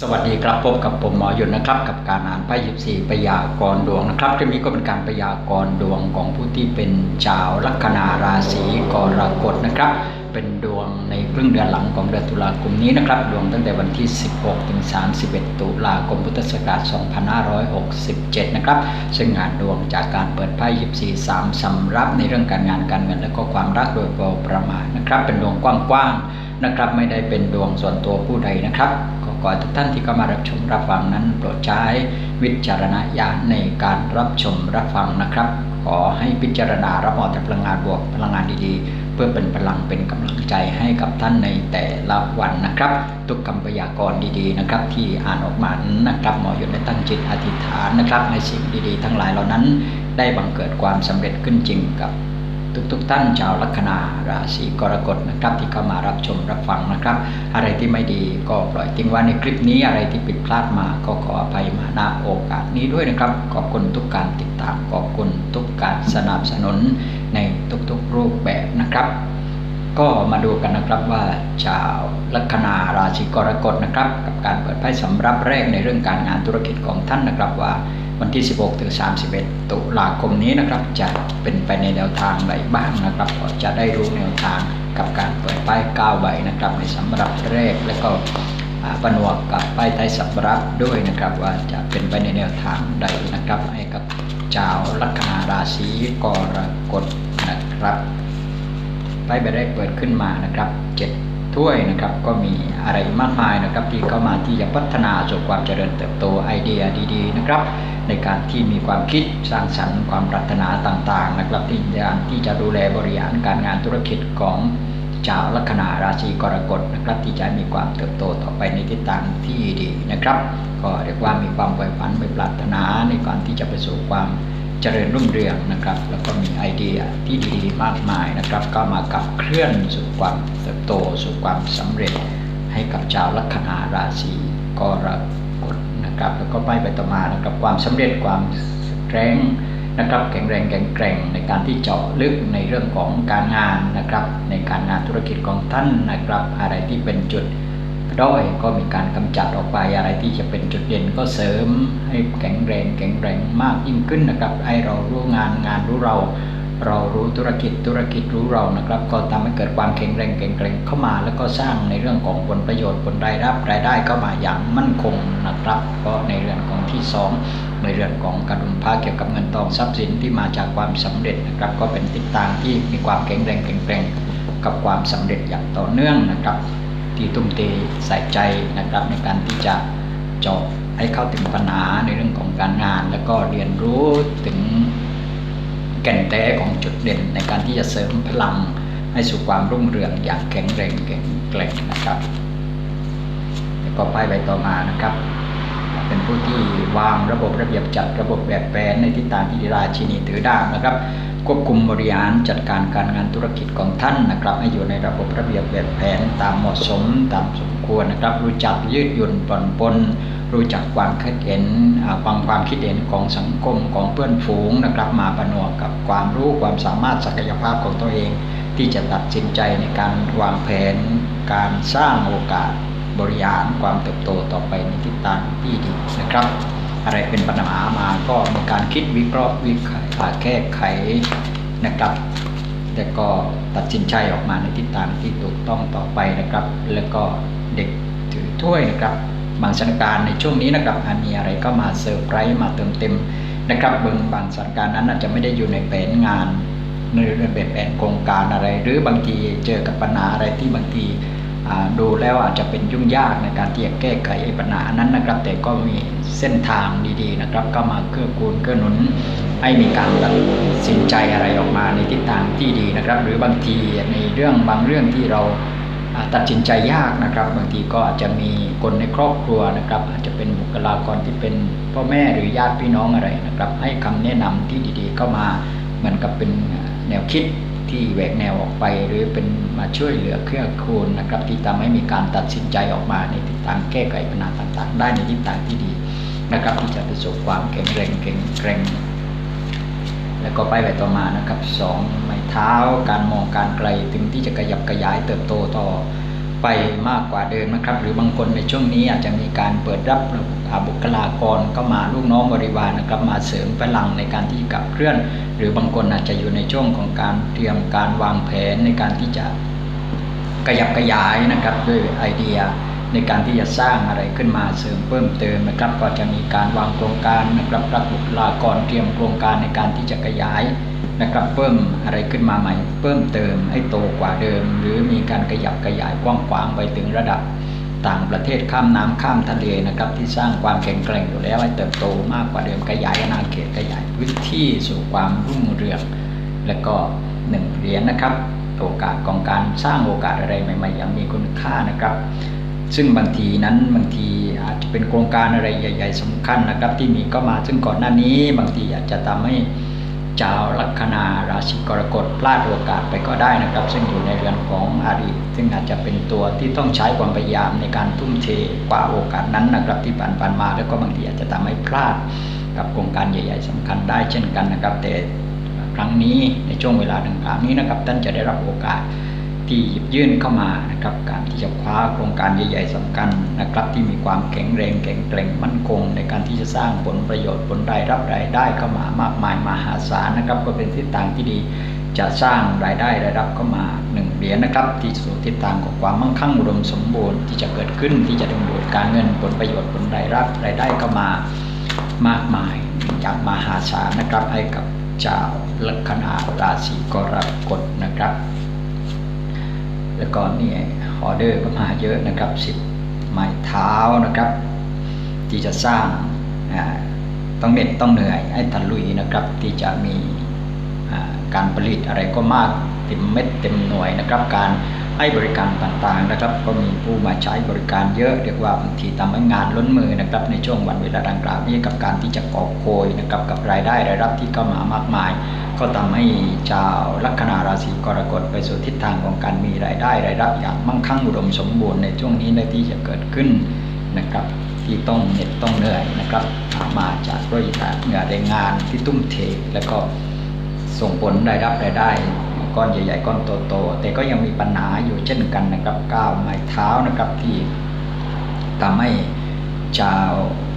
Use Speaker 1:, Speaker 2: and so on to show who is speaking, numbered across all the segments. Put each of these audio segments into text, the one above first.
Speaker 1: สวัสดีครับพบกับผมหมอหยุนนะครับ กับการอ่านไพ่ยิบสี่พยากรดวงนะครับเรื่องนี้ก็เป็นการพยากรดวงของผู้ที่เป็นชาวลัคนาราศีกรกฎนะครับ เป็นดวงในครึ่งเดือนหลังของเดือนตุลาคมนี้นะครับ ดวงตั้งแต่วันที่ 16 ถึง 31 ตุลาคมพุทธศักราช 2567 นะครับ ซึ่งงานดวงจากการเปิดไพ่ยิบสี่สามสำรับในเรื่องการงานการเงินและก็ความรักโดยประมาณนะครับ เป็นดวงกว้างๆ นะครับ ไม่ได้เป็นดวงส่วนตัวผู้ใดนะครับ ขอให้ทุกท่านที่เข้ามารับชมรับฟังนั้นโปรดใช้วิจารณญาณในการรับชมรับฟังนะครับ ขอให้พิจารณารับเอาแต่พลังงานบวกพลังงานดีๆ เพื่อเป็นพลังเป็นกำลังใจให้กับท่านในแต่ละวันนะครับ ทุกคำพยากรณ์ดีๆนะครับ ที่อ่านออกมานะครับหมออยู่ในตั้งจิตอธิษฐานนะครับให้สิ่งดีๆ ทั้งหลายเหล่านั้น ได้บังเกิดความสำเร็จขึ้นจริงกับ ทุกๆท่านชาวลัคนาราศีกรกฎนะครับ ที่เข้ามารับชมรับฟังนะครับ อะไรที่ไม่ดีก็ปล่อยทิ้งไว้ในคลิปนี้อะไรที่ผิดพลาดมาก็ขออภัยมาณโอกาสนี้ด้วยนะครับ ขอบคุณทุกการติดตามขอบคุณทุกการสนับสนุนในทุกๆรูปแบบนะครับก็มาดูกันนะครับว่าชาวลัคนาราศีกรกฎนะครับ กับการเปิดไพ่สำรับแรกในเรื่องการงานธุรกิจของท่านนะครับว่า วันที่ 16 ถึง 31 ตุลาคมนี้นะครับ จะเป็นไปในแนวทางใดบ้างนะครับก็จะได้รู้แนวทางกับการเปิดไพ่9ใบนะครับ ในสำรับแรกและก็ปนวกกับไพ่ไทยสำรับด้วยนะครับ ว่าจะเป็นไปในแนวทางใดนะครับ ให้กับชาวลัคนาราศีกรกฎนะครับไพ่ใบแรกเปิดขึ้นมานะครับเจ็ด ถ้วยนะครับ ก็มีอะไรมากมายนะครับ ที่เข้ามาที่จะพัฒนาสู่ความเจริญเติบโตไอเดียดีๆนะครับ ในการที่มีความคิดสร้างสรรค์ความปรารถนาต่างๆนะครับที่จะที่จะดูแลบริหารการงานธุรกิจของชาวลัคนาราศีกรกฎนะครับที่จะมีความเติบโตต่อไปในทิศทางที่ดีนะครับ ก็เรียกว่ามีความใฝ่ฝันมีปรารถนาในการที่จะไปสู่ความ เจริญรุ่งเรืองนะครับ แล้วก็มีไอเดียที่ดีๆมากมายนะครับ ก็มากับเคลื่อนสู่ความเติบโตสู่ความสำเร็จ ให้กับชาวลัคนาราศีกรกฎนะครับ แล้วก็ไปไปต่อมานะครับความสำเร็จความแข็งนะครับแข็งแรงแข็งแกร่งในการที่เจาะลึกในเรื่องของการงานนะครับ ในการงานธุรกิจของท่านนะครับ อะไรที่เป็นจุด ด้อยก็มีการกำจัดออกไปอะไรที่จะเป็นจุดเด่นก็เสริมให้แข็งแรงแข็งแรงมากยิ่งขึ้นนะครับให้เรารู้งานงานรู้เรา เรารู้ธุรกิจธุรกิจรู้เรานะครับ ก็ทำให้เกิดความแข็งแรงแข็งแรงเข้ามา แล้วก็สร้างในเรื่องของผลประโยชน์ผลรายรับรายได้เข้ามาอย่างมั่นคงนะครับ ก็ในเรื่องของที่สองในเรื่องของการุมพาเกี่ยวกับเงินทองทรัพย์สินที่มาจากความสำเร็จนะครับ ก็เป็นทิศทางที่มีความแข็งแรงแข็งแรงกับความสำเร็จอย่างต่อเนื่องนะครับ ที่ตุ้มเตใส่ใจนะครับในการที่จะเจาะให้เข้าถึงปัญหาในเรื่องของการงาน แล้วก็เรียนรู้ถึงแก่นแท้ของจุดเด่น ในการที่จะเสริมพลังให้สู่ความรุ่งเรืองอย่างแข็งแรงแข็งแกร่งนะครับ แล้วก็ป้ายใบต่อมานะครับ เป็นผู้ที่วางระบบระเบียบจัดระบบแบบแผนในทิศทางที่ราชินีถือดาบนะครับ ควบคุมบริหารจัดการการงานธุรกิจของท่านนะครับให้อยู่ในระบบระเบียบแบบแผนตามเหมาะสมตามสมควรนะครับ รู้จักยืดหยุ่นปลอนปนรู้จักความคิดเห็นอ่าฟังความคิดเห็นของสังคมของเพื่อนฝูงนะครับ มาประนวกกับความรู้ความสามารถศักยภาพของตัวเอง ที่จะตัดสินใจในการวางแผน การสร้างโอกาสบริหารความเติบโตต่อไปในทิศทางที่ดีนะครับ อะไรเป็นปัญหามาก็มีการคิดวิเคราะห์วิเคราะห์ แก้ไขนะครับแต่ก็ตัดสินใจออกมาในทิศทางที่ถูกต้องต่อไปนะครับ แล้วก็เด็กถือถ้วยนะครับบางสถานการณ์ในช่วงนี้นะครับอาจมีอะไรก็มาเซอร์ไพรส์มาเติมเต็มนะครับบิ่งบางสถานการณ์นั้นอาจจะไม่ได้อยู่ในแผนงานในเรื่องแบบแผนโครงการอะไร หรือบางทีเจอกับปัญหาอะไรที่บางทีดูแล้วอาจจะเป็นยุ่งยากในการที่จะแก้ไขปัญหานั้นนะครับ แต่ก็มี เส้นทางดีๆนะครับ ก็มาเกื้อกูลเกื้อหนุนให้มีการตัดสินใจอะไรออกมาในทิศทางที่ดีนะครับ หรือบางทีในเรื่องบางเรื่องที่เราตัดสินใจยากนะครับ บางทีก็อาจจะมีคนในครอบครัวนะครับ อาจจะเป็นบุคลากรที่เป็นพ่อแม่หรือญาติพี่น้องอะไรนะครับ ให้คำแนะนำที่ดีๆเข้ามาเหมือนกับเป็นแนวคิดที่แหวกแนวออกไป หรือเป็นมาช่วยเหลือเครือคูณนะครับ ที่ทำให้มีการตัดสินใจออกมาในทิศทางแก้ไขปัญหาต่างๆ ได้ในทิศทางที่ดี นะครับที่จะประสบความแข็งแรงแข็งแกร่งแล้วก็ไปไปต่อมานะครับสองไม้เท้าการมองการไกลถึงที่จะขยับขยายเติบโตต่อไปมากกว่าเดิมนะครับ หรือบางคนในช่วงนี้อาจจะมีการเปิดรับบุคลากรก็มาลูกน้องบริวารนะครับมาเสริมพลังในการที่กับเคลื่อน หรือบางคนอาจจะอยู่ในช่วงของการเตรียมการวางแผนในการที่จะขยับขยายนะครับด้วยไอเดีย ในการที่จะสร้างอะไรขึ้นมาเสริมเพิ่มเติมนะครับ ก็จะมีการวางโครงการนะครับรับบุคลากรเตรียมโครงการในการที่จะขยายนะครับเพิ่มอะไรขึ้นมาใหม่ เพิ่มเติมให้โตกว่าเดิม หรือมีการขยับขยายกว้างขวางไปถึงระดับต่างประเทศข้ามน้ำข้ามทะเลนะครับที่สร้างความแข็งแกร่งอยู่แล้วให้เติบโตมากกว่าเดิมขยายอาณาเขตขยายพื้นที่สู่ความรุ่งเรือง และก็หนึ่งเหรียญนะครับ โอกาสของการสร้างโอกาสอะไรใหม่ ๆ อย่างมีคุณค่านะครับ ซึ่งบางทีนั้นบางทีอาจจะเป็นโครงการอะไรใหญ่ ๆสำคัญนะครับ ที่มีก็มาซึ่งก่อนหน้านี้บางทีอาจจะทำให้ชาวลัคนาราศีกรกฎพลาดโอกาสไปก็ได้นะครับ ซึ่งอยู่ในเรือนของอดีตซึ่งอาจจะเป็นตัวที่ต้องใช้ความพยายามในการทุ่มเทกว่าโอกาสนั้นนะครับ ที่ผ่านๆมาแล้วก็บางทีอาจจะทำให้พลาดกับโครงการใหญ่ ๆสำคัญได้เช่นกันนะครับ แต่ครั้งนี้ในช่วงเวลาดังกล่าวนี้นะครับท่านจะได้รับโอกาส ที่หยิบยื่นเข้ามานะครับการที่จะคว้าโครงการใหญ่ ๆสำคัญนะครับที่มีความแข็งแรงแข็งแกร่งมั่นคง ในการที่จะสร้างผลประโยชน์ผลรายรับรายได้เข้ามามากมายมหาศาลนะครับ ก็เป็นทิศทางที่ดีจะสร้างรายได้รายรับเข้ามาหนึ่งเหรียญนะครับ ที่สู่ทิศทางของความมั่งคั่งอุดมสมบูรณ์ที่จะเกิดขึ้นที่จะดึงดูดการเงินผลประโยชน์ผลรายรับรายได้เข้ามามากมายจากมหาศาลนะครับให้กับเจ้าลัคนาราศีกรกฎนะครับ แล้วก็นี่ออเดอร์ก็มาเยอะนะครับสิบไม้เท้านะครับ ที่จะสร้างต้องเหน็ดต้องเหนื่อยให้ทันลุยนะครับ ที่จะมีการผลิตอะไรก็มากเต็มเม็ดเต็มหน่วยนะครับ การ ให้บริการต่างๆนะครับ ก็มีผู้มาใช้บริการเยอะเรียกว่าบางทีทำให้งานล้นมือนะครับในช่วงวันเวลาดังกล่าวนี้กับการที่จะก่อโกยนะครับกับรายได้รายรับที่เข้ามามากมาย ก็ทำให้ชาวลัคนาราศีกรกฎไปสู่ทิศทางของการมีรายได้รายรับอย่างมั่งคั่งอุดมสมบูรณ์ในช่วงนี้ในที่จะเกิดขึ้นนะครับที่ต้องเหน็ดต้องเหนื่อยนะครับมาจากด้วยเหงื่อแรงงานที่ตุ้มเทแล้วก็ส่งผลรายรับรายได้ ก้อนใหญ่ ๆ ก้อนโตๆแต่ก็ยังมีปัญหาอยู่เช่นกันนะครับก้าวไม้เท้านะครับที่ทำให้ชาว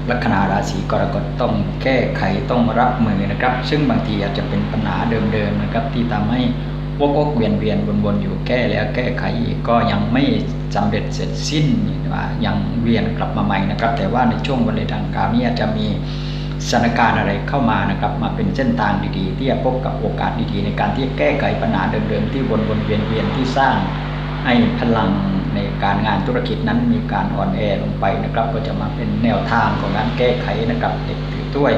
Speaker 1: ลัคนาราศีกรกฎต้องแก้ไขต้องรับมือนะครับ ซึ่งบางทีอาจจะเป็นปัญหาเดิมๆนะครับ ที่ทำให้วกวกเวียนเวียนวนๆอยู่แก้แล้วแก้ไขก็ยังไม่สำเร็จเสร็จสิ้นว่ายังเวียนกลับมาใหม่นะครับ แต่ว่าในช่วงวันเลดังกล่าวนี้อาจจะมี สถานการณ์อะไรเข้ามานะครับ มาเป็นเส้นทางดีๆ ที่จะพบกับโอกาสดีๆ ในการที่แก้ไขปัญหาเดิมๆ ที่วนๆเวียนๆที่สร้างให้พลังในการงานธุรกิจนั้นมีการอ่อนแอลงไปนะครับ ก็จะมาเป็นแนวทางของการแก้ไขนะครับเด็กถือถ้วย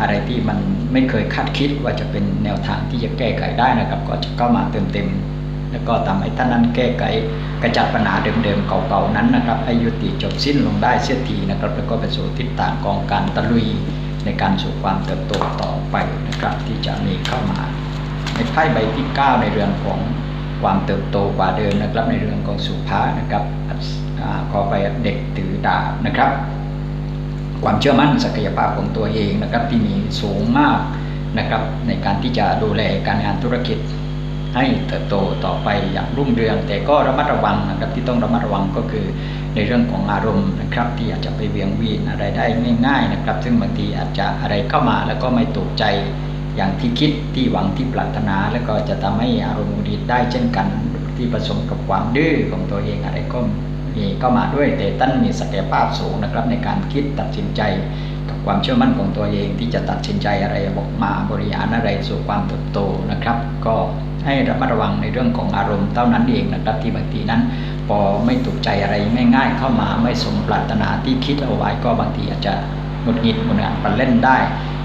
Speaker 1: อะไรที่มันไม่เคยคาดคิดว่าจะเป็นแนวทางที่จะแก้ไขได้นะครับ ก็จะเข้ามาเติมเต็ม แล้วก็ทำให้ท่านนั้นแก้ไขกระจัดปัญหาเดิมๆเก่าๆนั้นนะครับให้ยุติจบสิ้นลงได้เสียทีนะครับ แล้วก็ไปสู่ทิศทางของการตะลุย ในการสู่ความเติบโตต่อไปนะครับที่จะมีเข้ามา ในไพ่ใบที่ 9 ในเรื่องของความเติบโตกว่าเดิมนะครับ ในเรื่องของสุภานะครับขอไปเด็กถือดาบนะครับ ความเชื่อมั่นศักยภาพของตัวเองนะครับที่มีสูงมากนะครับในการที่จะดูแลการงานธุรกิจให้เติบโตต่อไปอย่างรุ่งเรือง แต่ก็ระมัดระวังนะครับที่ต้องระมัดระวังก็คือ ในเรื่องของอารมณ์นะครับ ที่อาจจะไปเวียงวีนอะไรได้ง่ายๆนะครับ ซึ่งบางทีอาจจะอะไรเข้ามาแล้วก็ไม่ตกใจอย่างที่คิดที่หวังที่ปรารถนา แล้วก็จะทำให้อารมณ์ดีได้เช่นกันที่ผสมกับความดื้อของตัวเองอะไรก็มีเข้ามาด้วยแต่ตั้นมีศักยภาพสูงนะครับในการคิดตัดสินใจ ความเชื่อมั่นของตัวเองที่จะตัดสินใจอะไรออกมาบริหารอะไรสู่ความเติบโตนะครับ ก็ให้ระมัดระวังในเรื่องของอารมณ์เท่านั้นเองนะครับที่บางทีนั้น พอไม่ถูกใจอะไรง่ายๆเข้ามาไม่สมปรารถนาที่คิดเอาไว้ก็บางทีอาจจะหงุดหงิดหงุดหงิดปันเล่นได้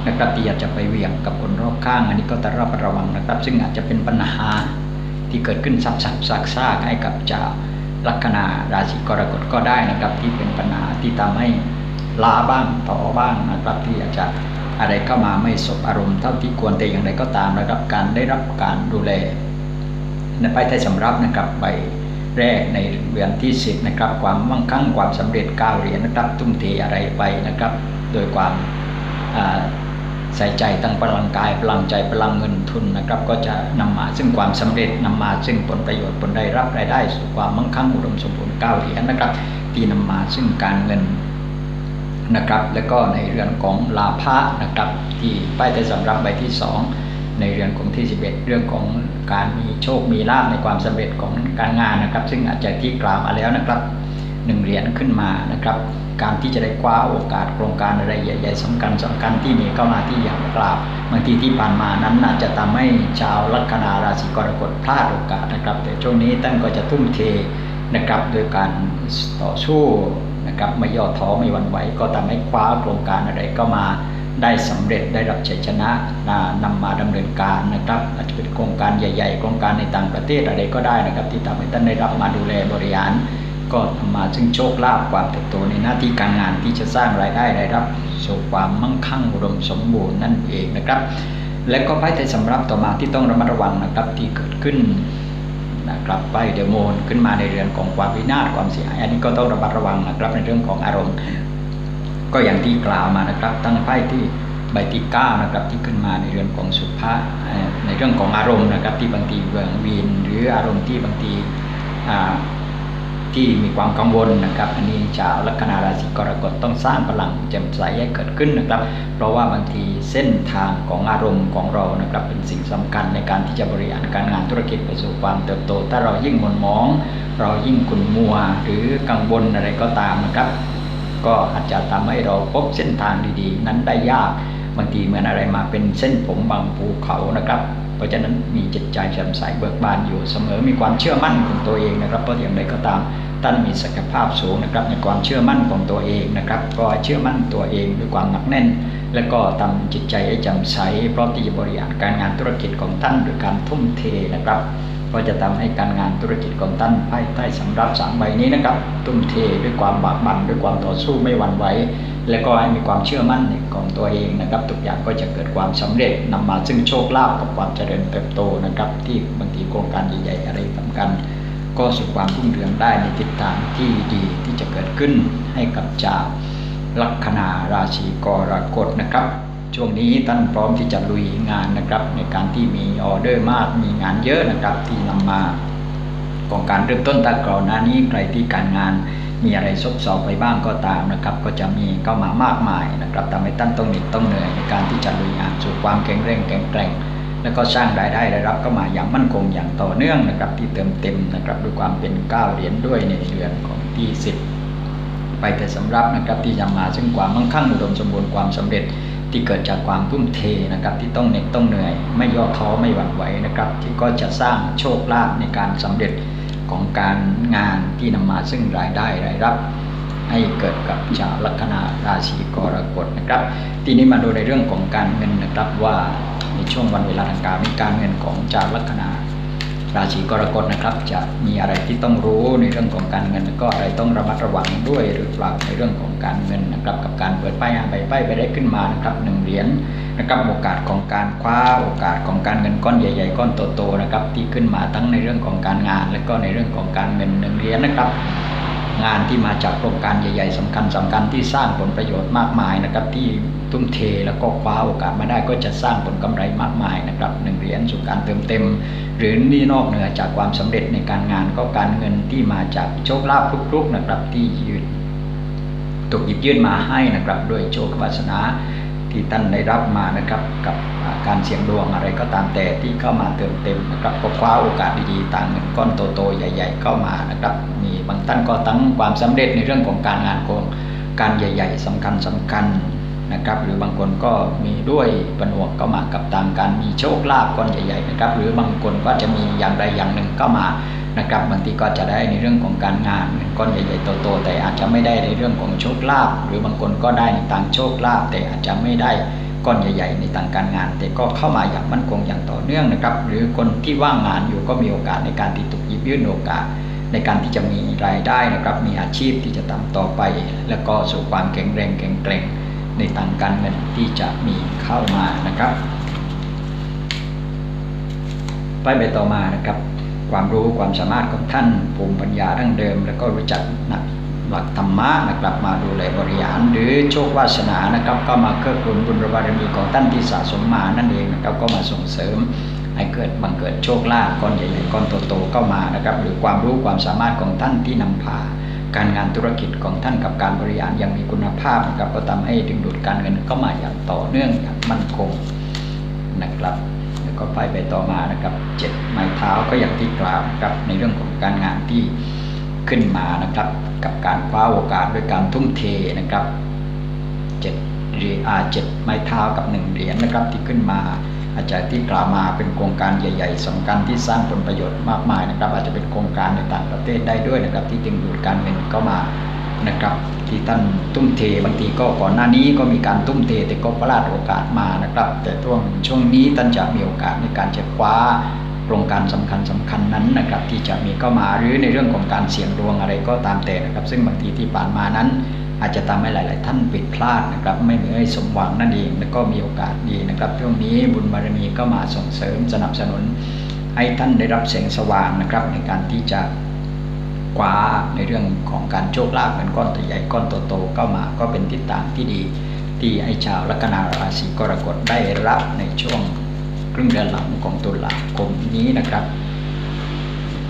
Speaker 1: นะครับที่อาจจะไปเหวี่ยงกับคนรอบข้าง อันนี้ก็ต้องระมัดระวังนะครับ ซึ่งอาจจะเป็นปัญหาที่เกิดขึ้นซับซับซากซากให้กับจ้าลัคนาราศีกรกฎก็ได้นะครับ ที่เป็นปัญหาที่ทำให้ ลาบ้างต่อบ้างนะครับที่อาจจะอะไรเข้ามาไม่สบอารมณ์เท่าที่ควรแต่อย่างไรก็ตามนะครับการได้รับการดูแลในไปไทยสำรับนะครับไปแรกในเดือนที่สิบนะครับความมั่งคั่งความสำเร็จก้าวเหรียญนะครับทุ่มเทอะไรไปนะครับ โดยความใส่ใจตั้งพลังกายพลังใจพลังเงินทุนนะครับ ก็จะนำมาซึ่งความสำเร็จนำมาซึ่งผลประโยชน์ผลได้รับรายได้ สู่ความมั่งคั่งอุดมสมบูรณ์ก้าวเหรียญนะครับ ที่นำมาซึ่งการเงิน นะครับ แล้วก็ในเรื่อนของลาภะนะครับ ที่ป้ายแต่สำรับใบที่ 2 ในเรื่อนของที่ 11 เรื่องของการมีโชคมีลาภในความสำเร็จของการงานนะครับ ซึ่งอาจจะที่กล่าวมาแล้วนะครับหนึ่งเหรียญขึ้นมานะครับ การที่จะได้คว้าโอกาสโครงการอะไรใหญ่ๆสำคัญสำคัญที่มีเข้ามาที่อย่างกล่าวบางทีที่ผ่านมานั้นอาจจะทำให้ชาวลัคนาราศีกรกฎพลาดโอกาสนะครับ แต่ช่วงนี้ท่านก็จะทุ่มเทนะครับโดยการต่อสู้ นะครับไม่ย่อท้อไม่หวั่นไหวก็ทำให้คว้าโครงการอะไรก็มาได้สำเร็จได้รับชัยชนะนำมาดำเนินการนะครับอาจจะเป็นโครงการใหญ่ๆ โครงการในต่างประเทศอะไรก็ได้นะครับ ที่ทำให้ท่านได้รับมาดูแลบริหาร ก็นำมาซึ่งโชคลาภความเติบโตในหน้าที่การงานที่จะสร้างรายได้รายรับสู่ความมั่งคั่งอุดมสมบูรณ์นั่นเองนะครับ และก็ไพ่ไทยสำรับต่อมาที่ต้องระมัดระวังนะครับที่เกิดขึ้น นะครับไพ่เดโมนขึ้นมาในเรื่องของความวินาศความเสียหายอันนี้ก็ต้องระมัดระวังนะครับในเรื่องของอารมณ์ ก็อย่างที่กล่าวมานะครับ ตั้งไพ่ที่ใบที่เก้านะครับที่ขึ้นมาในเรื่องของสุภาเอ่อในเรื่องของอารมณ์นะครับที่บางทีเบืองวีนหรืออารมณ์ที่บางทีอ่า ที่มีความกังวลนะครับ อันนี้ชาวลัคนาราศีกรกฎต้องสร้างพลังแจ่มใสให้เกิดขึ้นนะครับ เพราะว่าบางทีเส้นทางของอารมณ์ของเรานะครับเป็นสิ่งสำคัญในการที่จะบริหารการงานธุรกิจไปสู่ความเติบโต ถ้าเรายิ่งหม่นมอง เรายิ่งขุ่นมัวหรือกังวลอะไรก็ตามนะครับ ก็อาจจะทำให้เราพบเส้นทางดีๆ นั้นได้ยากบางทีเหมือนอะไรมาเป็นเส้นผมบางภูเขานะครับ เพราะฉะนั้นมีจิตใจแจ่มใสเบิกบานอยู่เสมอมีความเชื่อมั่นของตัวเองนะครับเพราะอย่างไรก็ตามท่านมีศักยภาพสูงนะครับในความเชื่อมั่นของตัวเองนะครับ ก็เชื่อมั่นตัวเองด้วยความหนักแน่น และก็ทำจิตใจให้แจ่มใสพร้อมที่จะบริหารการงานธุรกิจของท่านด้วยการทุ่มเทนะครับ ก็จะทำให้การงานธุรกิจของท่านภายใต้สำรับสามใบนี้นะครับทุ่มเทด้วยความบากบั่นด้วยความต่อสู้ไม่หวั่นไหวและก็ให้มีความเชื่อมั่นในของตัวเองนะครับ ทุกอย่างก็จะเกิดความสำเร็จนำมาซึ่งโชคลาภกับความเจริญเติบโตนะครับ ที่บางทีโครงการใหญ่ๆอะไรสำคัญก็สู่ความรุ่งเรืองได้ในทิศทางที่ดีที่จะเกิดขึ้นให้กับชาวลัคนาราศีกรกฎนะครับ ช่วงนี้ท่านพร้อมที่จะลุยงานนะครับ ในการที่มีออเดอร์มากมีงานเยอะนะครับที่นำมาของการเริ่มต้นตาก่อนหน้านี้ใครที่การงานมีอะไรซบเซาไปบ้างก็ตามนะครับ ก็จะมีเข้ามามากมายนะครับทำให้ท่านต้องเหน็ดต้องเหนื่อยในการที่จะลุยงานสู่ความแข็งแรงแข็งแกร่งแล้วก็สร้างรายได้รายรับก็มาอย่างมั่นคงอย่างต่อเนื่องนะครับ ที่เติมเต็มนะครับด้วยความเป็นก้าวเหรียญด้วยในเดือนของที่สิบไปแต่สำรับนะครับที่จะมาซึ่งความมั่งคั่งอุดมสมบูรณ์ความสำเร็จ ที่เกิดจากความทุ่มเทนะครับ ที่ต้องเหน็ดต้องเหนื่อย ไม่ย่อท้อไม่หวั่นไหวนะครับ ที่ก็จะสร้างโชคลาภในการสำเร็จของการงานที่นำมาซึ่งรายได้รายรับ ให้เกิดกับชาวลัคนาราศีกรกฎนะครับ ทีนี้มาดูในเรื่องของการเงินนะครับว่าในช่วงวันเวลาดังกล่าวมีการเงินของชาวลัคนา ราศีกรกฎนะครับ จะมีอะไรที่ต้องรู้ในเรื่องของการเงินแล้วก็อะไรต้องระมัดระวังด้วยหรือเปล่าในเรื่องของการเงินนะครับกับการเปิดป้ายใบป้ายไปได้ขึ้นมานะครับหนึ่งเหรียญนะครับโอกาสของการคว้าโอกาสของการเงินก้อนใหญ่ ๆ ก้อนโตๆนะครับที่ขึ้นมาทั้งในเรื่องของการงาน และก็ในเรื่องของการเงินหนึ่งเหรียญนะครับ งานที่มาจากโครงการใหญ่ๆสำคัญสำคัญที่สร้างผลประโยชน์มากมายนะครับที่ทุ่มเทแล้วก็คว้าโอกาสมาได้ก็จะสร้างผลกำไรมากมายนะครับหนึ่งเหรียญสู่การเติมเต็ม หรือนี่นอกเหนือจากความสำเร็จในการงานก็การเงินที่มาจากโชคลาภฟลุกๆนะครับที่ยืนถูกหยิบยื่นมาให้นะครับด้วยโชควาสนา ที่ท่านได้รับมานะครับกับการเสี่ยงดวงอะไรก็ตามแต่ที่เข้ามาเติมเต็มนะครับก็คว้าโอกาสดีๆต่างเงินก้อนโตๆใหญ่ ๆ เข้ามานะครับมีบางท่านก็ตั้งความสำเร็จในเรื่องของการงานโครงการใหญ่ ๆสำคัญสำคัญนะครับหรือบางคนก็มีด้วยปนวกเข้ามากับตามการมีโชคลาภก้อนใหญ่ๆนะครับหรือบางคนก็จะมีอย่างใดอย่างหนึ่งเข้ามา นะครับบางทีก็จะได้ในเรื่องของการงานก้อนใหญ่ๆโตๆแต่อาจจะไม่ได้ในเรื่องของโชคลาภหรือบางคนก็ได้ในทางโชคลาภแต่อาจจะไม่ได้ก้อนใหญ่ ๆ ในทางการงาน แต่ก็เข้ามาอย่างมั่นคงอย่างต่อเนื่องนะครับ หรือคนที่ว่างงานอยู่ก็มีโอกาสในการที่ถูกยิบยื่นโอกาส ในการที่จะมีรายได้นะครับ มีอาชีพที่จะทำต่อไป แล้วก็สู่ความแข็งแรงแข็งแกร่งในทางการเงินที่จะมีเข้ามานะครับไปไปต่อมานะครับ ความรู้ความสามารถของท่านภูมิปัญญาดั้งเดิม แล้วก็รู้จักหนักหลักธรรมะนะครับมาดูแลบริหาร หรือโชควาสนานะครับ ก็มาเกื้อกูลบุญบารมีของท่านที่สะสมมานั่นเองนะครับก็มาส่งเสริมให้เกิดบังเกิดโชคลาภก้อนใหญ่ๆก้อนโตๆเข้ามานะครับหรือความรู้ความสามารถของท่านที่นำพา การงานธุรกิจของท่านกับการบริหารอย่างมีคุณภาพนะครับก็ทำให้ดึงดูดการเงินเข้ามาอย่างต่อเนื่องอย่างมั่นคงนะครับ ก็ไปไปต่อมานะครับเจ็ดไม้เท้าก็อย่างที่กล่าวนะครับในเรื่องของการงานที่ขึ้นมานะครับ กับการคว้าโอกาสด้วยการทุ่มเทนะครับเจ็ดเรียอาเจ็ดไม้เท้ากับหนึ่งเหรียญนะครับที่ขึ้นมาอาจจะที่กล่าวมาเป็นโครงการใหญ่ ๆสำคัญที่สร้างผลประโยชน์มากมายนะครับ อาจจะเป็นโครงการในต่างประเทศได้ด้วยนะครับ ที่ดึงดูดการเงินเข้ามา นะครับที่ท่านทุ่มเทบางทีก็ก่อนหน้านี้ก็มีการทุ่มเทแต่ก็พลาดโอกาสมานะครับ แต่ช่วงช่วงนี้ท่านจะมีโอกาสในการจะคว้าโครงการสำคัญสำคัญนั้นนะครับ ที่จะมีเข้ามาหรือในเรื่องของการเสี่ยงดวงอะไรก็ตามแต่นะครับ ซึ่งบางทีที่ผ่านมานั้น อาจจะทำให้หลาย ๆ ท่านผิดพลาดนะครับ ไม่ไม่สมหวังนั่นเองแล้วก็มีโอกาสดีนะครับช่วงนี้บุญบารมีก็มาส่งเสริมสนับสนุน ให้ท่านได้รับแสงสว่างนะครับในการที่จะ คว้าในเรื่องของการโชคลาภเงินก้อนใหญ่ก้อนโตๆเข้ามาก็เป็นทิศทางที่ดี ที่ไอ้ชาวลัคนาราศีกรกฎได้รับในช่วงครึ่งเดือนหลังของตุลาคมนี้นะครับ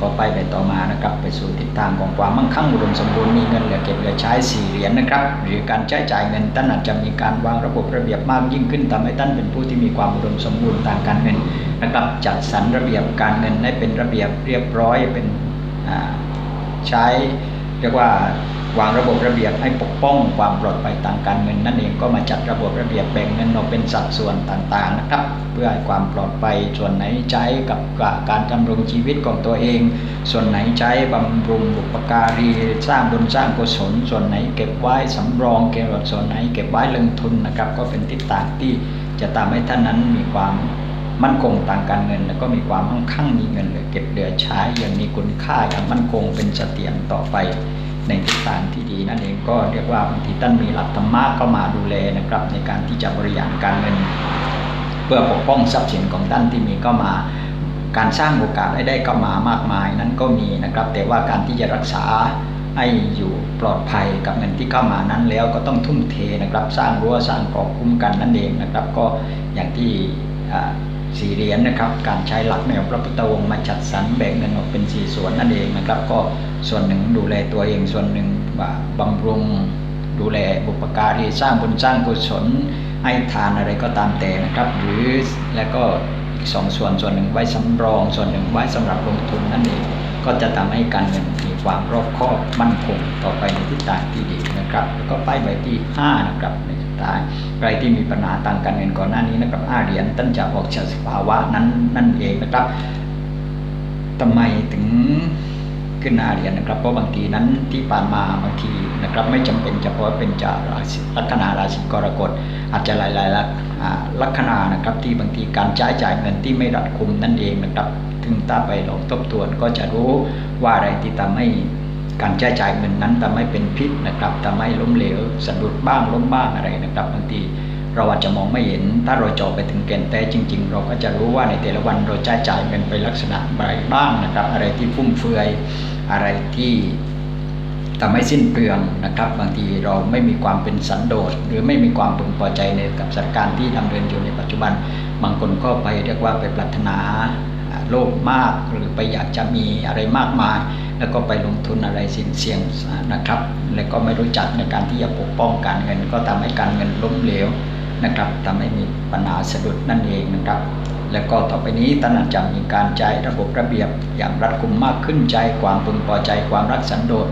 Speaker 1: ก็ไปไปต่อมานะครับไปสู่ทิศทางของความมั่งคั่งอุดมสมบูรณ์มีเงินเหลือเก็บเหลือใช้สี่เหรียญนะครับ หรือการใช้จ่ายเงินท่านอาจจะมีการวางระบบระเบียบมากยิ่งขึ้นทำให้ท่านเป็นผู้ที่มีความอุดมสมบูรณ์ทางการเงินนะครับจัดสรรระเบียบการเงินให้เป็นระเบียบเรียบร้อยเป็น ใช้เรียกว่าวางระบบระเบียบให้ปกป้องความปลอดภัยทางการเงินนั่นเองก็มาจัดระบบระเบียบแบ่งเงินออกเป็นสัดส่วนต่างๆนะครับ เพื่อให้ความปลอดภัยส่วนไหนใช้กับการดำรงชีวิตของตัวเอง ส่วนไหนใช้บำรุงบุปการีสร้างบุญสร้างกุศลส่วนไหนเก็บไว้สำรองเก็บส่วนไหนเก็บไว้ลงทุนนะครับ ก็เป็นทิศทางที่จะทำให้ท่านนั้นมีความ มั่นคงทางการเงิน แล้วก็มีความมั่งคั่งมีเงินเหลือเก็บเหลือใช้อย่างมีคุณค่าอย่างมั่นคงเป็นเสถียรต่อไปในทิศทางที่ดีนั่นเองก็เรียกว่าบางทีท่านมีหลักธรรมะเข้ามาดูแลนะครับ ในการที่จะบริหารการเงิน เพื่อปกป้องทรัพย์สินของท่านที่มีเข้ามา การสร้างโอกาสให้ได้เข้ามามากมายนั้นก็มีนะครับ แต่ว่าการที่จะรักษาให้อยู่ปลอดภัยกับเงินที่เข้ามานั้นแล้วก็ต้องทุ่มเทนะครับ สร้างรั้วสร้างกรอบคุ้มกันนั่นเองนะครับ ก็อย่างที่ สี่เหรียญนะครับ การใช้หลักแนวพระพุทธวงศ์มาจัดสรรแบ่งเงินออกเป็นสี่ส่วนนั่นเองนะครับ ก็ส่วนหนึ่งดูแลตัวเองส่วนหนึ่งบำรุงดูแลบุปการีสร้างบุญสร้างกุศลให้ทานอะไรก็ตามแต่นะครับ หรือแล้วก็อีกสองส่วนส่วนหนึ่งไว้สำรอง ส่วนหนึ่งไว้สำหรับลงทุนนั่นเองก็จะทำให้การเงินมีความรอบคอบมั่นคงต่อไปในทิศทางที่ดีนะครับ แล้วก็ไปใบที่ห้านะครับ ในทิศทางใครที่มีปัญหาทางการเงินก่อนหน้านี้นะครับห้าเหรียญท่านจะออกจากสภาวะนั้นนั่นเองนะครับทำไมถึงขึ้นหน้าเรียนนะครับ เพราะบางทีนั้นที่ผ่านมาบางทีนะครับ ไม่จำเป็นเฉพาะเป็นจากราศีลัคนาราศีกรกฎอาจจะหลายๆลักอ่าลัคนานะครับที่บางทีการใช้จ่ายเงินที่ไม่รัดกุมนั่นเองนะครับถึงถ้าไปลองทบทวนก็จะรู้ว่าอะไรที่ทำให้ การใช้จ่ายเงินนั้นทำให้เป็นพิษนะครับทำให้ล้มเหลวสะดุดบ้างล้มบ้างอะไรนะครับบางทีเราอาจจะมองไม่เห็น ถ้าเราเจาะไปถึงแก่นแท้จริง ๆ เราก็จะรู้ว่าในแต่ละวันเราใช้จ่ายเงินไปลักษณะอะไรบ้างนะครับ อะไรที่ฟุ่มเฟือยอะไรที่ทำให้สิ้นเปลืองนะครับ บางทีเราไม่มีความเป็นสันโดษ หรือไม่มีความพึงพอใจในกับสถานการณ์ที่ดำเนินอยู่ในปัจจุบัน บางคนก็ไปเรียกว่าไปปรารถนาโลภมากหรือไปอยากจะมีอะไรมากมาย แล้วก็ไปลงทุนอะไรสินเสี่ยงนะครับ แล้วก็ไม่รู้จักในการที่จะปกป้องการเงิน ก็ทำให้การเงินล้มเหลวนะครับทำให้มีปัญหาสะดุดนั่นเองนะครับ แล้วก็ต่อไปนี้ท่านอาจะมีการใช้ระบบระเบียบอย่างรัดกุมมากขึ้นใจความพึงพอใจความรักสันโดษ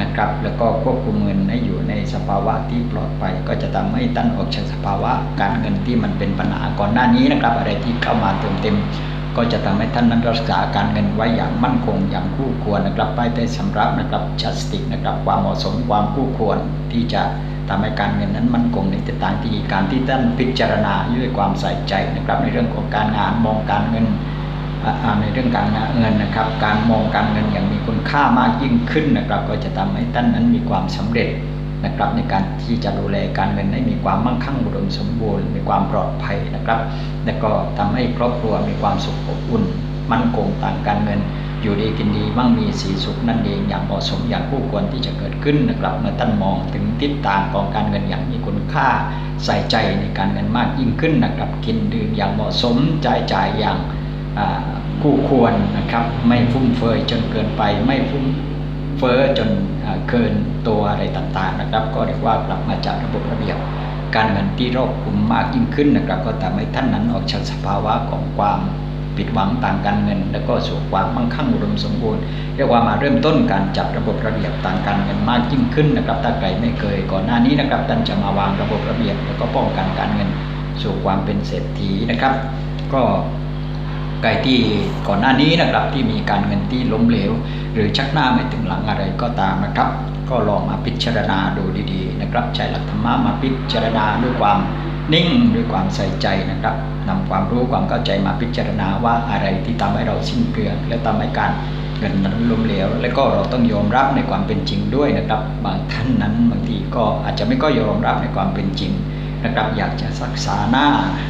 Speaker 1: นะครับ แล้วก็ควบคุมเงินให้อยู่ในสภาวะที่ปลอดภัยก็จะทำให้ท่านออกจากสภาวะการเงินที่มันเป็นปัญหาก่อนหน้านี้นะครับ อะไรที่เข้ามาเติมเต็ม ก็จะทำให้ท่านนั้นรักษาการเงินไว้อย่างมั่นคงอย่างคู่ควรนะครับป้ายใต้สำรับนะครับจัดสตินะครับความเหมาะสมความคู่ควรที่จะทำให้การเงินนั้นมั่นคงในทิศทางที่การที่ท่านพิจารณาด้วยความใส่ใจนะครับ ในเรื่องของการงานมองการเงินในเรื่องการเงินนะครับ การมองการเงินอย่างมีคุณค่ามากยิ่งขึ้นนะครับ ก็จะทำให้ท่านนั้นมีความสำเร็จ นะครับในการที่จะดูแลการเงินให้มีความมั่งคั่งอุดมสมบูรณ์ มีความปลอดภัยนะครับ และก็ทำให้ครอบครัวมีความสุขอบอุ่น มั่นคงทางการเงิน อยู่ดีกินดีมั่งมีสีสุขนั่นเองอย่างเหมาะสมอย่างคู่ควรที่จะเกิดขึ้นนะครับ เมื่อท่านมองถึงทิศทางของการเงินอย่างมีคุณค่า ใส่ใจในการเงินมากยิ่งขึ้นนะครับกินดื่มอย่างเหมาะสมจ่ายจ่ายอย่างคู่ควรนะครับ ไม่ฟุ่มเฟือยจนเกินไปไม่ฟุ่ม เฟ้อจนอเกินตัวอะไรต่างๆนะครับ ก็เรียกว่ากลับมาจากระบบระเบียบการเงินที่รอบคลุมมากยิ่งขึ้นนะครับ ก็ทำให้ท่านนั้นออกจากสภาวะของความผิดหวังทางการเงิน แล้วก็สู่ความมั่งคั่งอุดมสมบูรณ์เรียกว่ามาเริ่มต้นการจัดระบบระเบียบทางการเงินมากยิ่งขึ้นนะครับ ถ้าใครไม่เคยก่อนหน้านี้นะครับท่านจะมาวางระบบระเบียบแล้วก็ป้องกันการเงินสู่ความเป็นเศรษฐีนะครับ ก็ ใครที่ก่อนหน้านี้นะครับที่มีการเงินที่ล้มเหลว หรือชักหน้าไม่ถึงหลังอะไรก็ตามนะครับ ก็ลองมาพิจารณาดูดีๆนะครับใช้หลักธรรมะมาพิจารณาด้วยความนิ่งด้วยความใส่ใจนะครับนำความรู้ความเข้าใจมาพิจารณาว่าอะไรที่ทำให้เราสิ้นเปลือง และทำให้การเงินนั้นล้มเหลว และก็เราต้องยอมรับในความเป็นจริงด้วยนะครับ บางท่านนั้นบางทีก็อาจจะไม่ก็ยอมรับในความเป็นจริง นะครับอยากจะรักษาหน้า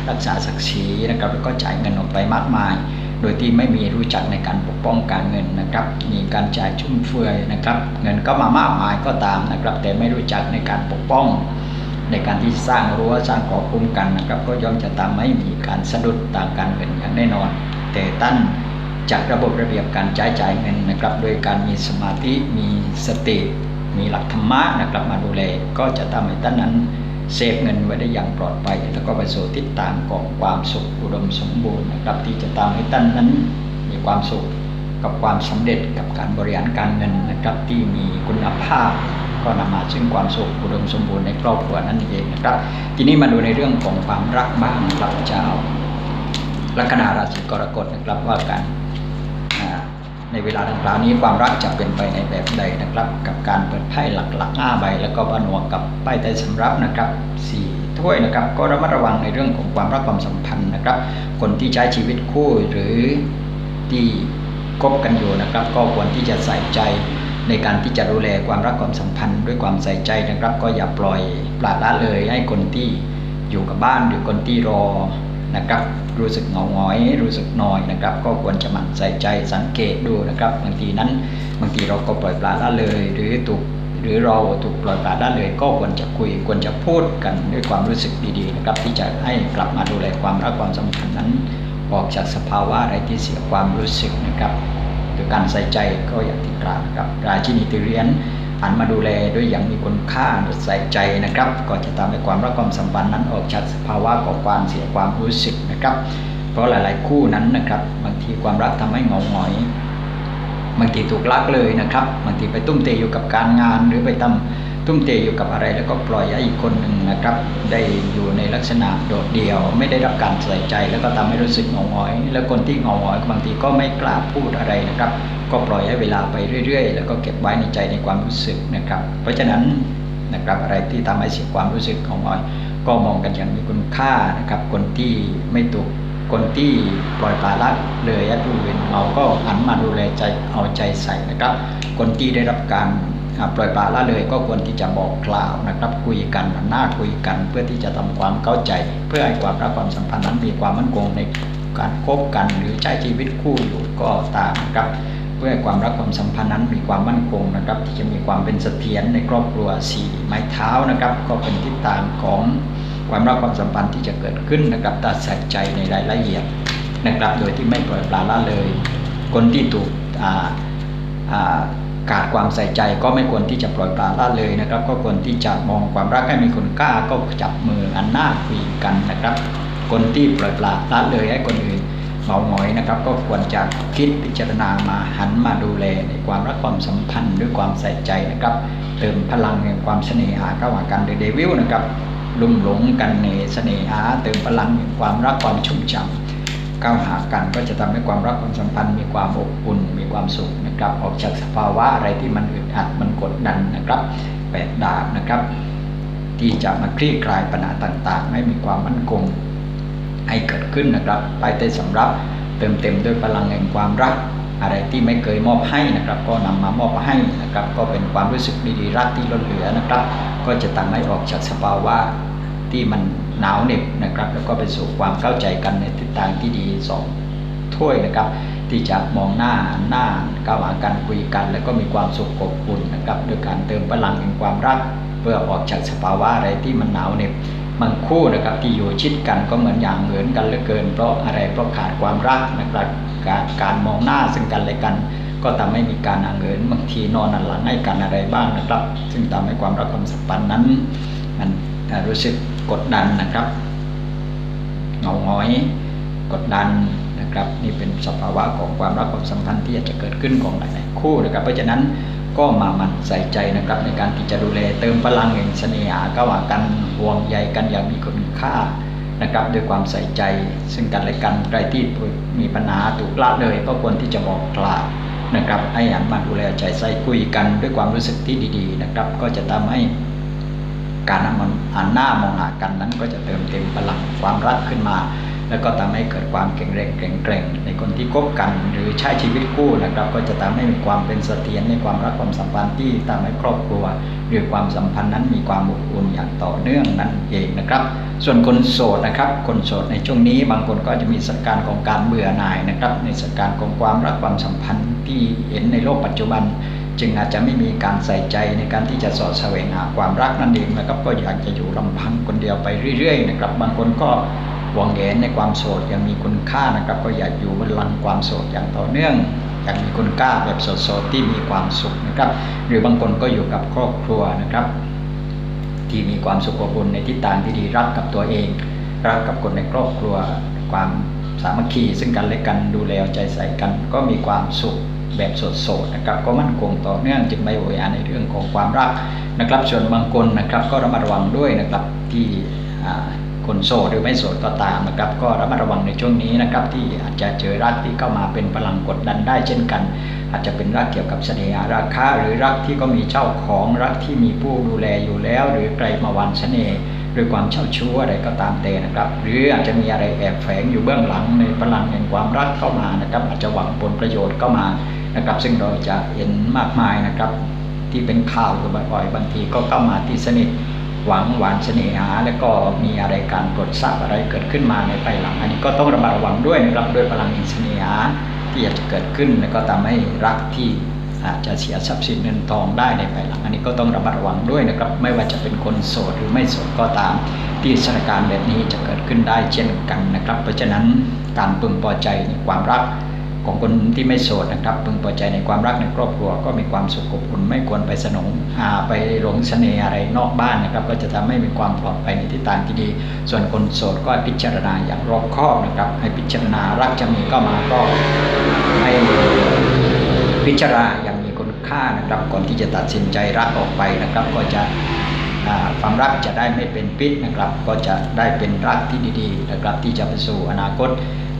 Speaker 1: รักษาศักดิ์ศรีนะครับแล้วก็จ่ายเงินออกไปมากมาย โดยที่ไม่มีรู้จักในการปกป้องการเงินนะครับ มีการจ่ายชุ่มเฟือยนะครับ เงินก็มามากมายก็ตามนะครับ แต่ไม่รู้จักในการปกป้อง ในการที่สร้างรั้วสร้างขอบคุ้มกันนะครับ ก็ย่อมจะทำให้มีการสะดุดทางการเงินอย่างแน่นอน แต่ตั้นจากระบบระเบียบการใช้จ่ายเงินนะครับ โดยการมีสมาธิมีสติ มีหลักธรรมะนะครับมาดูแลก็จะทำให้ท่านนั้น เซฟเงินไว้ได้อย่างปลอดภัยแล้วก็ไปสู่ทิศทางของความสุขอุดมสมบูรณ์นะครับที่จะทำให้ท่านนั้นมีความสุขกับความสำเร็จกับการบริหารการเงินนะครับที่มีคุณภาพ ก็นำมาซึ่งความสุขอุดมสมบูรณ์ในครอบครัวนั่นเองนะครับ ทีนี้มาดูในเรื่องของความรักบ้างครับเจ้าลัคนาราศีกรกฎนะครับว่ากัน ในเวลาดังกล่าวนี้ความรักจะเป็นไปในแบบใดนะครับ กับการเปิดไพ่หลักๆห้าใบแล้วก็บานวกกับไพ่ใต้สำรับนะครับสี่ถ้วยนะครับ ก็ระมัดระวังในเรื่องของความรักความสัมพันธ์นะครับ คนที่ใช้ชีวิตคู่หรือที่คบกันอยู่นะครับ ก็ควรที่จะใส่ใจในการที่จะดูแลความรักความสัมพันธ์ด้วยความใส่ใจนะครับ ก็อย่าปล่อยปละละเลยให้คนที่อยู่กับบ้านหรือคนที่รอ นะครับ รู้สึกเหงาหงอย รู้สึกนอยนะครับ ก็ควรจะหมั่นใส่ใจสังเกตดูนะครับบางทีนั้นบางทีเราก็ปล่อยปละละเลย หรือถูกหรือเราถูกปล่อยปละละเลย ก็ควรจะคุยควรจะพูดกันด้วยความรู้สึกดีๆนะครับ ที่จะให้กลับมาดูแลความรักความสัมพันธ์นั้น ออกจากสภาวะอะไรที่เสียความรู้สึกนะครับโดยการใส่ใจก็อย่างที่กล่าวนะครับราชินีติเรียน หันมาดูแลด้วยอย่างมีคุณค่าใส่ใจนะครับ ก็จะทำให้ความรักความสัมพันธ์นั้นออกจากสภาวะของความเสียความรู้สึกนะครับ เพราะหลาย ๆ คู่นั้นนะครับบางทีความรักทำให้เหงาหงอยบางทีถูกลักเลยนะครับบางทีไปตุ้มเตะอยู่กับการงานหรือไปทำตุ้มเตะอยู่กับอะไร แล้วก็ปล่อยให้อีกคนหนึ่งนะครับ ได้อยู่ในลักษณะโดดเดี่ยว ไม่ได้รับการใส่ใจ แล้วก็ทำให้รู้สึกเหงาหงอย แล้วคนที่เงาหงอยบางทีก็ไม่กล้าพูดอะไรนะครับ ก็ปล่อยให้เวลาไปเรื่อย ๆ แล้วก็เก็บไว้ในใจในความรู้สึกนะครับ เพราะฉะนั้นนะครับอะไรที่ทำให้เสียความรู้สึกของหงอย ก็มองกันอย่างมีคุณค่านะครับ คนที่ไม่ถูกคนที่ปล่อยปละละเลยให้ผู้อื่นเราก็หันมาดูแลใจเอาใจใส่นะครับ คนที่ได้รับการปล่อยปละละเลยก็ควรที่จะบอกกล่าวนะครับ คุยกันหน้าคุยกัน เพื่อที่จะทำความเข้าใจ เพื่อให้ความรักความสัมพันธ์นั้นมีความมั่นคงในการคบกันหรือใช้ชีวิตคู่อยู่ก็ตามนะครับ เพื่อความรักความสัมพันธ์นั้นมีความมั่นคงนะครับ ที่จะมีความเป็นเสถียรในครอบครัวสี่ไม้เท้านะครับ ก็เป็นทิศทางของความรักความสัมพันธ์ที่จะเกิดขึ้นนะครับตัดใส่ใจในรายละเอียดนะครับ โดยที่ไม่ปล่อยปละละเลย คนที่ถูกอ่าอ่าขาดความใส่ใจก็ไม่ควรที่จะปล่อยปละละเลยนะครับ ก็ควรที่จะมองความรักให้มีคุณค่าก็จับมืออันหน้าคุยกันนะครับ คนที่ปล่อยปละละเลยให้คนอื่น เหงาหงอยนะครับ ก็ควรจะคิดพิจารณามาหันมาดูแลในความรักความสัมพันธ์ด้วยความใส่ใจนะครับ เติมพลังแห่งความเสน่หาเข้าหากันโดยเดวิลนะครับลุ่มหลงกันในเสน่หาเติมพลังแห่งความรักความชุ่มฉ่ำก้าวหากันก็จะทำให้ความรักความสัมพันธ์มีความอบอุ่นมีความสุขนะครับ ออกจากสภาวะอะไรที่มันอึดอัดมันกดดันนะครับแปดดาบนะครับ ที่จะมาคลี่คลายปัญหาต่างๆ ให้มีความมั่นคง ให้เกิดขึ้นนะครับภายใต้สำรับเติมเต็มด้วยพลังแห่งความรัก อะไรที่ไม่เคยมอบให้นะครับ ก็นำมามอบให้นะครับ ก็เป็นความรู้สึกดีๆรักที่ล้นเหลือนะครับ ก็จะทำให้ออกจากสภาวะที่มันหนาวเหน็บนะครับ แล้วก็ไปสู่ความเข้าใจกันในทิศทางที่ดีสองถ้วยนะครับ ที่จะมองหน้าหน้าก้าวหากันคุยกัน แล้วก็มีความสุขอบอุ่นนะครับด้วยการเติมพลังแห่งความรัก เพื่อออกจากสภาวะอะไรที่มันหนาวเหน็บ บางคู่นะครับที่อยู่ชิดกันก็เหมือนอย่างเหมือนกันเหลือเกิน เพราะอะไรเพราะขาดความรักนะครับการการมองหน้าซึ่งกันและกัน ก็ทำให้มีการอ่างเหินบางทีนอนหลังให้กันอะไรบ้างนะครับ ซึ่งทำให้ความรักความสัมพันธ์นั้น มันรู้สึกกดดันนะครับเหงาหงอยกดดันนะครับ นี่เป็นสภาวะของความรักความสัมพันธ์ที่อาจจะเกิดขึ้นของหลายๆคู่นะครับ เพราะฉะนั้น ก็มาหมันใส่ใจนะครับ ในการที่จะดูแลเติมพลังแห่งเสน่หาก็ว่ากันห่วงใยกันอย่างมีคุณค่านะครับด้วยความใส่ใจซึ่งกันและกันใครที่มีปัญหาถูกละเลยก็ควรที่จะบอกกล่าวนะครับให้หันมาดูแลใจใส่คุยกันด้วยความรู้สึกที่ดีๆนะครับ ก็จะทำให้การมันหันหน้ามองหากันนั้นก็จะเติมเต็มพลังความรักขึ้นมา แล้วก็ทำให้เกิดความแข็งแรงแข็งแกร่ง ในคนที่คบกันหรือใช้ชีวิตคู่นะครับ ก็จะทำให้มีความเป็นเสถียรในความรักความสัมพันธ์ที่ทำให้ครอบครัว หรือความสัมพันธ์นั้นมีความอบอุ่นอย่างต่อเนื่องนั่นเองนะครับ ส่วนคนโสดนะครับ คนโสดในช่วงนี้บางคนก็จะมีสถานการของการเบื่อหน่ายนะครับ ในสถานการของความรักความสัมพันธ์ที่เห็นในโลกปัจจุบันจึงอาจจะไม่มีการใส่ใจในการที่จะสอดแสวงหาความรักนั่นเองนะครับก็อยากจะอยู่ลำพังคนเดียวไปเรื่อยๆนะครับบางคนก็ หวงแหนในความโสดยังมีคุณค่านะครับ ก็อยากอยู่บนลังความโสดอย่างต่อเนื่องอยากมีคุณค่าแบบโสดๆที่มีความสุขนะครับ หรือบางคนก็อยู่กับครอบครัวนะครับ ที่มีความสุขอบอุ่นในทิศทางที่ดีรักกับตัวเอง รักกับคนในครอบครัวความสามัคคีซึ่งกันและกันดูแลใจใส่กัน ก็มีความสุขแบบโสดๆนะครับ ก็มั่นคงต่อเนื่องจึงไม่โวยอาในเรื่องของความรักนะครับส่วนบางคนนะครับ ก็ระมัดระวังด้วยนะครับที่ คนโสดหรือไม่โสดก็ตามนะครับ ก็ระมัดระวังในช่วงนี้นะครับ ที่อาจจะเจอรักที่เข้ามาเป็นพลังกดดันได้เช่นกัน อาจจะเป็นรักเกี่ยวกับเสน่หาราคาหรือรักที่ก็มีเจ้าของรักที่มีผู้ดูแลอยู่แล้ว หรือไกลมาวันเสน่ห์หรือความเช่าชู้อะไรก็ตามแต่นะครับ หรืออาจจะมีอะไรแอบแฝงอยู่เบื้องหลังในพลังแห่งความรักเข้ามานะครับ อาจจะหวังผลประโยชน์เข้ามานะครับ ซึ่งเราจะเห็นมากมายนะครับ ที่เป็นข่าวอยู่บ่อยๆบางทีก็เข้ามาที่สนิท หวังหวานเสน่หา แล้วก็มีอะไรการปลดทรัพย์อะไรเกิดขึ้นมาในภายหลัง อันนี้ก็ต้องระมัดระวังด้วยนะครับด้วยพลังแห่งเสน่หาที่อาจจะเกิดขึ้น แล้วก็ทำให้รักที่อาจจะเสียทรัพย์สินเงินทองได้ในภายหลัง อันนี้ก็ต้องระมัดระวังด้วยนะครับ ไม่ว่าจะเป็นคนโสดหรือไม่โสดก็ตาม ที่สถานการณ์แบบนี้จะเกิดขึ้นได้เช่นกันนะครับ เพราะฉะนั้นการพึงพอใจในความรัก ของคนที่ไม่โสดนะครับ พึงพอใจในความรักในครอบครัวก็มีความสุขอบอุ่นไม่ควรไปสนองอาไปหลงเสน่ห์อะไรนอกบ้านนะครับ ก็จะทำให้มีความปลอดภัยในทิศทางที่ดี ส่วนคนโสดก็พิจารณาอย่างรอบคอบนะครับ ให้พิจารณารักจะมีก็มาก็ให้พิจารณาอย่างมีคุณค่านะครับ ก่อนที่จะตัดสินใจรักออกไปนะครับ ก็จะความรักจะได้ไม่เป็นพิษนะครับ ก็จะได้เป็นรักที่ดี ๆ นะครับ ที่จะไปสู่อนาคต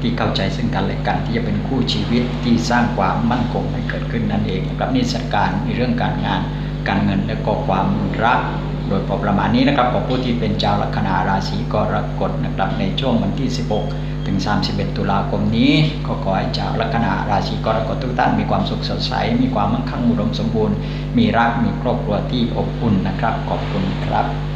Speaker 1: ที่เข้าใจซึ่งกันและกันที่จะเป็นคู่ชีวิตที่สร้างความมั่นคงให้เกิดขึ้นนั่นเองนะครับนี่สถานการในเรื่องการงาน การเงินและก็ความรัก โดยประมาณนี้นะครับของผู้ที่เป็นเจ้าลัคนาราศีกรกฎนะครับในช่วงวันที่ 16 ถึง 31 ตุลาคมนี้ ก็ขอให้เจ้าลัคนาราศีกรกฎทุกท่านมีความสุขสดใส มีความมั่งคั่งอุดมสมบูรณ์ มีรักมีครอบครัวที่อบอุ่นนะครับขอบคุณครับ